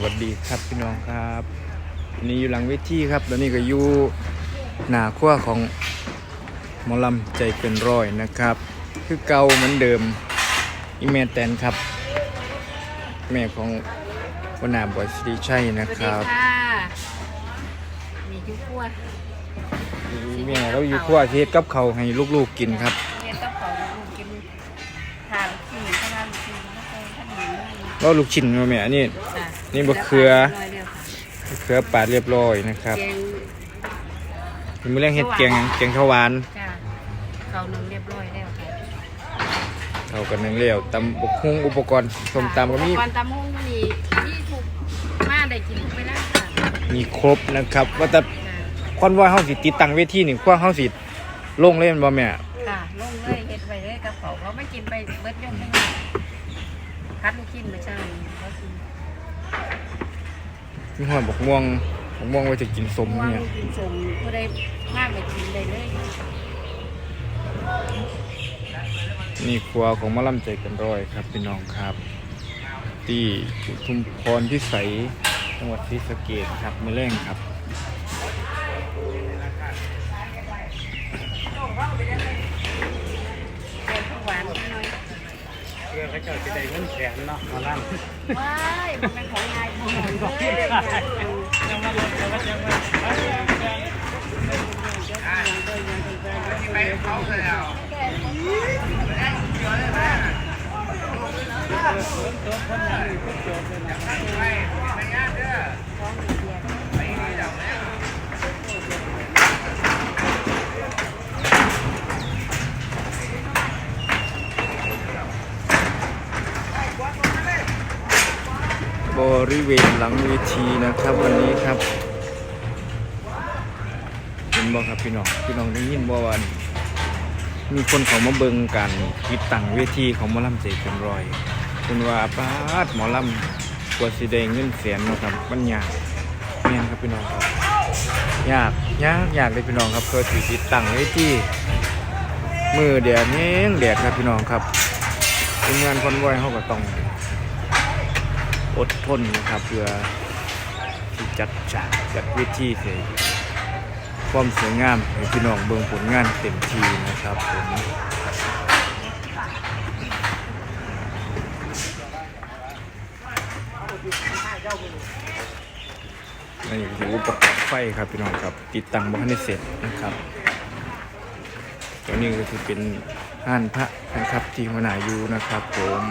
วัสดีครับพี่น้องครับวันนี้อยู่หลังเวทีครับแล้วนี่ก็อยู่หน้าขั้วของหมอลำใจเกินร้อยนะครับ คือเก่าเหมือนเดิมอีเมแตนครับ แม่ของวนาบอยสิริชัยนะสวัสคดีรับค่ะมียุคั่วแม่เราอยู่ขั้วเทศกับเขาวให้ลูกๆกินครับเรียนต้องขอลูกกินทานที่ข้าวลูกกินแล้วก็ขนมนี่ก็ลูกชิ้นมาแม่อัน นี้ค่ะนี่บะเขือหน่อยเดียวค่ะเครือปาดเรียบร้อยนะครับแกงเป็นมื้อแรงเห็ดแกงแกงข้าวหวาน จ้าเขาหนึ่งเรียบร้อยแล้วค่ะเอากันหนึ่งเลี้ยวตำบกฮุ้งอุปกรณ์ส้มตำก็มี ก่อนตำหุ้งนี่ที่ถูกมาได้กินทุกเวลาค่ะมีครบนะครับ ว่าแต่จ้าคอนวอยเฮาสิติดตั้งเวทีนี่คว้างเฮาสิลงเล่นบ่แม่ ค่ะลงเลยเฮ็ดไปเลยกับเขาเขาไม่กินไปเบิดยกทั้งพัดลูกกินไม่ใช่เขากิน มีหัวบกม่วงบกม่วงไว้จะกินสมว่าเนี่ยลูกกินส่งก็ได้มากเลยกินได้เลยนี่ครัวของหมะลำใจกันร้อยครับพี่น้องครับ ที่อุทุมพรพิสัยจังหวัดศรีสะเกษครับมื้อแรงครับ แกงผักหวานนิดหน่อย เพื่อเขาเจ้าจะได้เงินแสนเนาะมาลั่นว้ายมันเป็นของนายของหนูเลยจังหวัดจังหวัดจัง บริเวณหลังเวทีนะครับวันนี้ครับเห็นบ่ครับพี่น้องพี่น้องได้ยินบ่ว่ามีคนเขามาเบิงกันติดตั้งเวทีของหมอลำใจเกันรอยคุณว่าปาดหมอลำกว่าสิได้เงินแสนเนาะครับมันยากแม่นครับพี่น้องครับยากยากยากเลยพี่น้องครับเพื่อสิติดตั้งเวทีมือแดดแห้งแดดครับพี่น้องครับทีมงานคนวอยเขาก็ต้อง อดทนนะครับเพื่อที่จัดฉากจัดเวทีเสยความสวยงามให้พี่น้องเบิ่งผลงานเต็มทีนะครับผมนี่คืออุปกรณ์ไฟครับพี่น้องครับติดตั้งบ้านให้เสร็จนะครับตัวนี้ก็คือเป็นห้านพระนะครับที่หัวหน้าอยู่นะครับผม